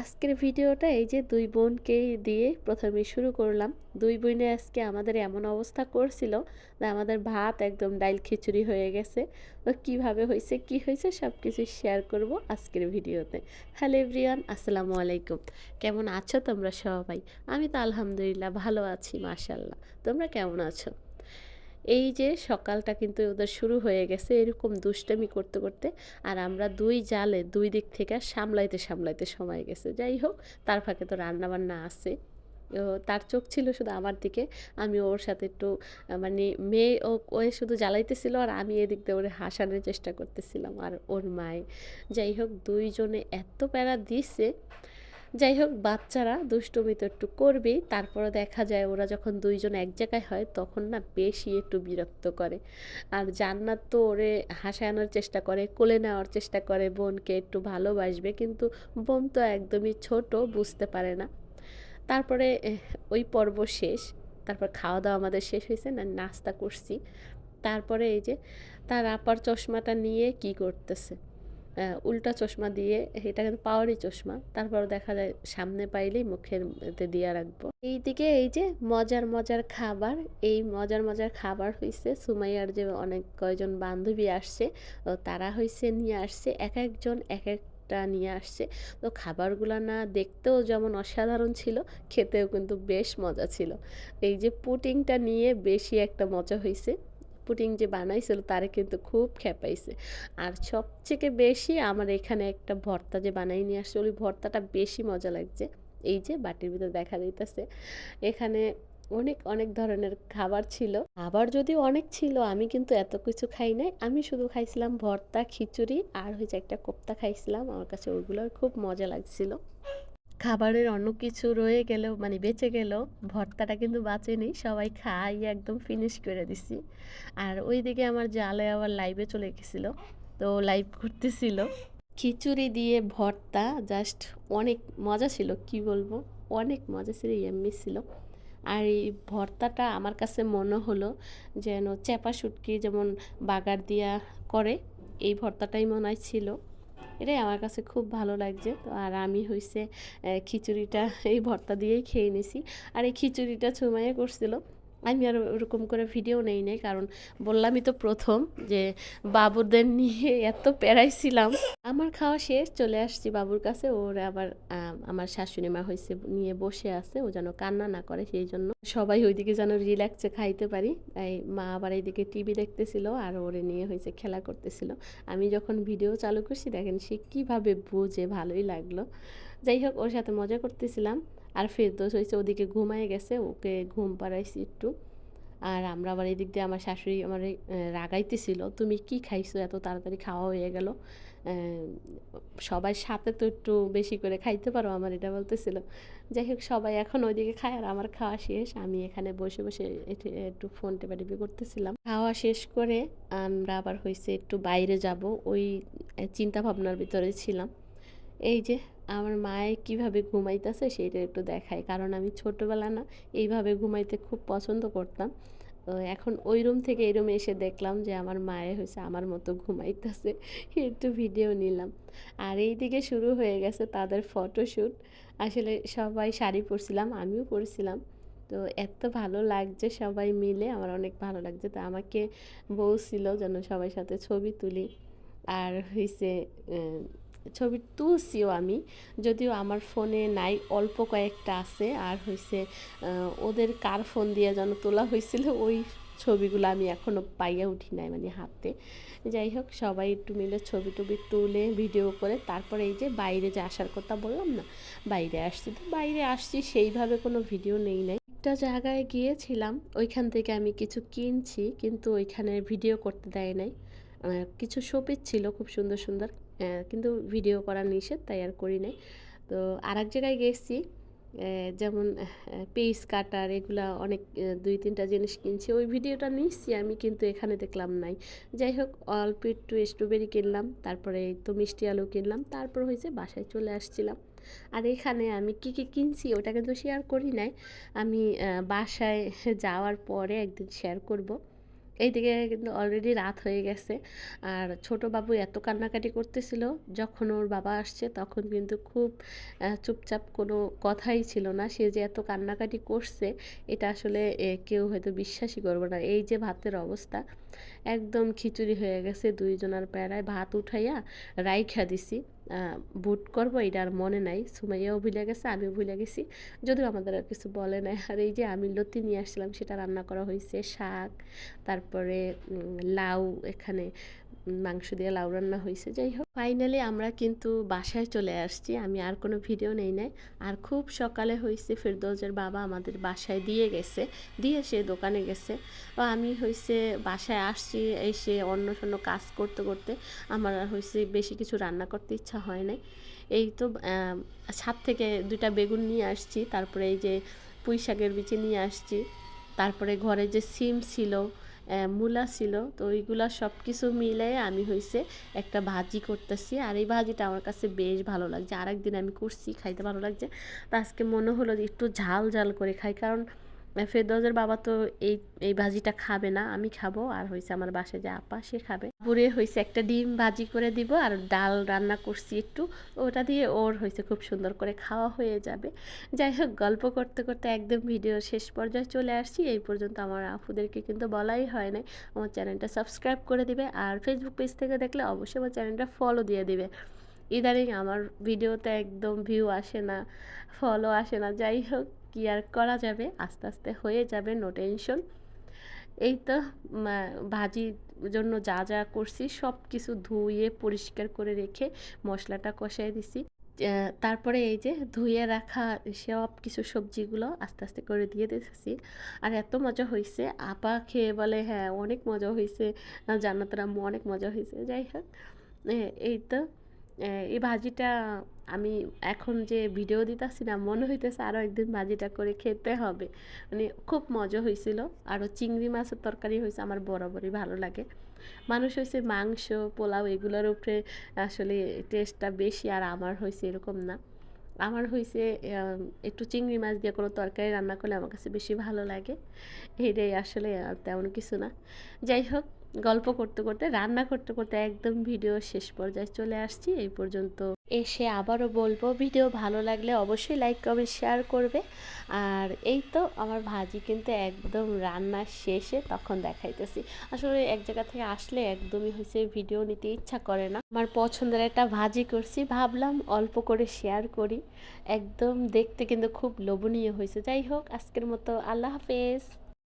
আজকের ভিডিওটা এই যে দুই বোনকে দিয়ে প্রথমে শুরু করলাম। দুই বোনে আজকে আমাদের এমন অবস্থা করছিল যে আমাদের ভাত একদম ডাইল খিচুড়ি হয়ে গেছে। তো কীভাবে হয়েছে, কি হয়েছে সব কিছু শেয়ার করব আজকের ভিডিওতে। হ্যালো এভরিওয়ান আসসালামু আলাইকুম। কেমন আছো তোমরা সবাই? আমি তো আলহামদুলিল্লাহ ভালো আছি মাশাল্লাহ তোমরা কেমন আছো? এই যে সকালটা কিন্তু ওদের শুরু হয়ে গেছে এরকম দুষ্টামি করতে করতে, আর আমরা দুই জালে দুই দিক থেকে সামলাইতে সামলাইতে সময় গেছে। যাই হোক, তার ফাঁকে তো রান্নাবান্না আছে। তার চোখ ছিল শুধু আমার দিকে, আমি ওর সাথে একটু মানে মেয়ে ও ও শুধু জ্বালাইতেছিল আর আমি এদিক দিয়ে ওরে হাসানোর চেষ্টা করতেছিলাম আর ওর মায়ে। যাই হোক, দুইজনে এত প্যারা দিছে যাই হোক, বাচ্চারা দুষ্টুমি তো একটু করবেই তারপরে দেখা যায় ওরা যখন দুইজন এক জায়গায় হয়, তখন না বেশি একটু বিরক্ত করে। আর জান্নাত তো ওরে হাসানোর চেষ্টা করে, কোলে নেওয়ার চেষ্টা করে, বোনকে একটু ভালোবাসবে, কিন্তু বোন তো একদমই ছোট, বুঝতে পারে না। তারপরে ওই পর্ব শেষ, তারপর খাওয়া দাওয়া আমাদের শেষ হয়েছে, না, নাস্তা করছি। তারপরে এই যে, তার আপার চশমাটা নিয়ে কি করতেছে? উল্টা চশমা দিয়ে, এটা কিন্তু পাওয়ারই চশমা। তারপর দেখা যায় সামনে পাইলেই মুখের দিয়ে রাখব। এইদিকে এই যে মজার মজার খাবার, এই মজার মজার খাবার হয়েছে সুমাইয়ার যে অনেক কয়জন বান্ধবী আসছে তারা হয়েছে নিয়ে আসছে, এক একজন এক এক নিয়ে আসছে। তো খাবারগুলো না দেখতেও যেমন অসাধারণ ছিল, খেতেও কিন্তু বেশ মজা ছিল। এই যে পুটিংটা নিয়ে বেশি একটা মজা হয়েছে পুডিং যে বানাইছিল, তারে কিন্তু খুব খেপাইছে। আর সবথেকে বেশি আমার এখানে একটা ভর্তা যে বানাই নিয়ে আসছে, ওই ভর্তাটা বেশি মজা লাগছে। এই যে বাটির ভিতরে দেখা যাইতেছে, এখানে অনেক অনেক ধরনের খাবার ছিল। খাবার যদিও অনেক ছিল, আমি কিন্তু এত কিছু খাই নাই। আমি শুধু খাইছিলাম ভর্তা, খিচুড়ি আর হয়েছে একটা কোপ্তা খাইছিলাম। আমার কাছে ওইগুলো খুব মজা লাগছিল। খাবারের অন্য কিছু রয়ে গেলেও মানে বেঁচে গেলেও ভর্তাটা কিন্তু বাঁচেনি। সবাই খাই, একদম ফিনিশ করে দিছি। আর ওইদিকে আমার জালে আবার লাইভে চলে গেছিল, তো লাইভ করতেছিল। খিচুড়ি দিয়ে ভর্তা জাস্ট অনেক মজা ছিল, কি বলব? অনেক মজা ছিল এমনি ছিল। আর এই ভর্তাটা আমার কাছে মনে হলো যেন চেপা শুটকি যেমন বাগার দিয়া করে, এই ভর্তাটাই মনে হয় ছিল। এটাই আমার কাছে খুব ভালো লাগছে। তো আর আমি হইছে খিচুড়িটা এই ভর্তা দিয়েই খেয়ে নিছি। আর এই খিচুড়িটা ছুমাইয়ে করছিল। আমি আর ওরকম করে ভিডিও নেই নাই, কারণ বললামই তো প্রথম যে বাবুদের নিয়ে এত পেরাইছিলাম আমার খাওয়া শেষ, চলে আসছি বাবুর কাছে। ওর আবার আমার শাশুড়ি মা হয়েছে নিয়ে বসে আছে। ও যেন কান্না না করে সেই জন্য। সবাই ওইদিকে যেন রিল্যাক্সে খাইতে পারি। তাই মা আবার এইদিকে টিভি দেখতেছিল আর ওরে নিয়ে হয়েছে খেলা করতেছিল। আমি যখন ভিডিও চালু করছি, দেখেন সে কীভাবে বোঝে ভালোই লাগল। যাই হোক, ওর সাথে মজা করতেছিলাম। আর ফেরদোস হয়েছে ওদিকে ঘুমায় গেছে, ওকে ঘুম পাড়াইছি একটু। আর আমরা আবার এদিক দিয়ে আমার শাশুড়ি আমার রাগাইতেছিল, তুমি কি খাইছো? এত তাড়াতাড়ি খাওয়া হয়ে গেল। সবাই সাথে তো একটু বেশি করে খাইতে পারো আমার এটা বলতেছিল। যাই হোক, সবাই এখন ওইদিকে খায় আর আমার খাওয়া শেষ। আমি এখানে বসে বসে একটু ফোন টেপাটিপি করতেছিলাম। খাওয়া শেষ করে আমরা আবার হয়েছে একটু বাইরে যাব। ওই চিন্তা ভাবনার ভিতরে ছিলাম। এই যে আমার মায়ে কীভাবে ঘুমাইতেছে সেটা একটু দেখায় কারণ আমি ছোটোবেলা না এইভাবে ঘুমাইতে খুব পছন্দ করতাম। তো এখন ওই রুম থেকে এই রুমে এসে দেখলাম যে আমার মায়ে হয়েছে আমার মতো ঘুমাইতেছে। একটু ভিডিও নিলাম। আর এই দিকে শুরু হয়ে গেছে তাদের ফটোশ্যুট আসলে সবাই শাড়ি পরছিলাম, আমিও পরছিলাম। তো এত ভালো লাগছে সবাই মিলে, আমার অনেক ভালো লাগছে। তো আমাকে বউ ছিল যেন সবাই সাথে ছবি তুলি। আর হয়েছে ছবি তুলছিও আমি। যদিও আমার ফোনে নাই, অল্প কয়েকটা আছে। আর হয়েছে ওদের কার ফোন দিয়ে যেন তোলা হয়েছিল ওই ছবিগুলো আমি এখনও পাইয়া উঠি নাই মানে হাতে। যাই হোক, সবাই একটু মিলে ছবি টবি তুলে ভিডিও করে, তারপরে এই যে বাইরে যে আসার কথা বললাম না, বাইরে আসছি তো বাইরে আসছি, সেইভাবে কোনো ভিডিও নেই নাই। একটা জায়গায় গিয়েছিলাম, ওইখান থেকে আমি কিছু কিনছি, কিন্তু ওইখানে ভিডিও করতে দেয় নাই। কিছু শোপিস ছিল খুব সুন্দর সুন্দর কিন্তু ভিডিও করা নিষেধ, তাই আর করি নাই। তো আর এক জায়গায় গেছি যেমন পেস কাটার এগুলা অনেক দুই তিনটা জিনিস কিনছি। ওই ভিডিওটা নিচ্ছি আমি কিন্তু এখানে দেখলাম নাই। যাই হোক, অল্প একটু স্ট্রবেরি কিনলাম, তারপরে তো মিষ্টি আলু কিনলাম, তারপর হয়েছে বাসায় চলে আসছিলাম। আর এখানে আমি কি কি কিনছি, ওটা কিন্তু শেয়ার করি নাই। আমি বাসায় যাওয়ার পরে একদিন শেয়ার করব। এইদিকে কিন্তু অলরেডি রাত হয়ে গেছে। আর ছোট বাবু এত কান্নাকাটি করতেছিল, যখন ওর বাবা আসছে তখন কিন্তু খুব চুপচাপ কোনো কথাই ছিল না। সে যে এত কান্নাকাটি করছে, এটা আসলে কেউ হয়তো বিশ্বাসই করবে না। এই যে ভাতের অবস্থা একদম খিচুড়ি হয়ে গেছে দুইজনার প্যারায় ভাত উঠাইয়া রাইখা দিছি। বুট করব, এটা আর মনে নাই। সুমাইয়াও ভুলে গেছে, আমিও ভুলে গেছি। যদিও আমাদের আর কিছু বলে নাই। আর এই যে আমি লতি নিয়ে আসলাম সেটা রান্না করা হয়েছে, শাক, তারপরে লাউ এখানে মাংস দিয়ে লাউ রান্না হয়েছে যাই হোক। ফাইনালি আমরা কিন্তু বাসায় চলে আসছি, আমি আর কোনো ভিডিও নেই নাই। আর খুব সকালে হয়েছে ফেরদৌজের বাবা আমাদের বাসায় দিয়ে গেছে, দিয়ে সে দোকানে গেছে। আমি হয়েছে বাসায় আসছি, এসে অন্য সন্য কাজ করতে করতে আমার আর হয়েছে বেশি কিছু রান্না করতে ইচ্ছা হয় নাই। এই তো ছাদ থেকে দুইটা বেগুন নিয়ে আসছি, তারপরে এই যে পুঁই শাকের বিচি নিয়ে আসছি, তারপরে ঘরে যে সিম ছিল মূলা ছিল। তো ওইগুলা সব কিছু মিলে আমি হয়েছে একটা ভাজি করতেছি। আর এই ভাজিটা আমার কাছে বেশ ভালো লাগছে। আর একদিন আমি করছি, খাইতে ভালো লাগছে। তো আজকে মনে হলো যে একটু ঝাল ঝাল করে খাই। কারণ ফেরদৌজের বাবা তো এই এই ভাজিটা খাবে না, আমি খাব। আর হয়েছে আমার বাসায় যে আপা, সে খাবে। পুরে হয়েছে একটা ডিম ভাজি করে দিব, আর ডাল রান্না করছি একটু। ওটা দিয়ে ওর হয়েছে খুব সুন্দর করে খাওয়া হয়ে যাবে। যাই হোক, গল্প করতে করতে একদম ভিডিও শেষ পর্যায়ে চলে আসছি। এই পর্যন্ত আমার আপুদেরকে কিন্তু বলাই হয় নাই। আমার চ্যানেলটা সাবস্ক্রাইব করে দিবে, আর ফেসবুক পেজ থেকে দেখলে অবশ্যই আমার চ্যানেলটা ফলো দিয়ে দিবে। ইদানিং আমার ভিডিওতে একদম ভিউ আসে না ফলো আসে না। যাই হোক কি আর করা যাবে? আস্তে আস্তে হয়ে যাবে নো টেনশন এই তো ভাজির জন্য যা যা করছি সব কিছু ধুয়ে পরিষ্কার করে রেখে মশলাটা কষাই দিছি। তারপরে এই যে ধুয়ে রাখা সব কিছু সবজিগুলো আস্তে আস্তে করে দিয়ে দিতেছি। আর এত মজা হয়েছে আপা খেয়ে বলে হ্যাঁ অনেক মজা হয়েছে জান্নাতের আম্মু অনেক মজা হয়েছে যাই হোক এই তো এই ভাজিটা আমি এখন যে ভিডিও দিতেছি না, মনে হইতেছে আরও একদিন ভাজিটা করে খেতে হবে। মানে খুব মজা হয়েছিল আরও চিংড়ি মাছের তরকারি হয়েছে আমার বরাবরই ভালো লাগে। মানুষ হয়েছে মাংস, পোলাও এগুলোর উপরে আসলে টেস্টটা বেশি, আর আমার হয়েছে এরকম না। আমার হয়েছে একটু চিংড়ি মাছ দিয়ে কোনো তরকারি রান্না করলে আমার কাছে বেশি ভালো লাগে। এটাই আসলে তেমন কিছু না। যাই হোক, গল্প করতে করতে, রান্না করতে করতে একদম ভিডিও শেষ পর্যায়ে চলে আসছি। এই পর্যন্ত এসে আবারও বলব, ভিডিও ভালো লাগলে অবশ্যই লাইক কমেন্ট শেয়ার করবে। আর এই তো আমার ভাজি কিন্তু একদম রান্না শেষে তখন দেখাইতেছি। আসলে এক জায়গা থেকে আসলে একদমই হয়েছে ভিডিও নিতে ইচ্ছা করে না। আমার পছন্দের একটা ভাজি করছি, ভাবলাম অল্প করে শেয়ার করি। একদম দেখতে কিন্তু খুব লোভনীয় হয়েছে যাই হোক, আজকের মতো আল্লাহ হাফেজ।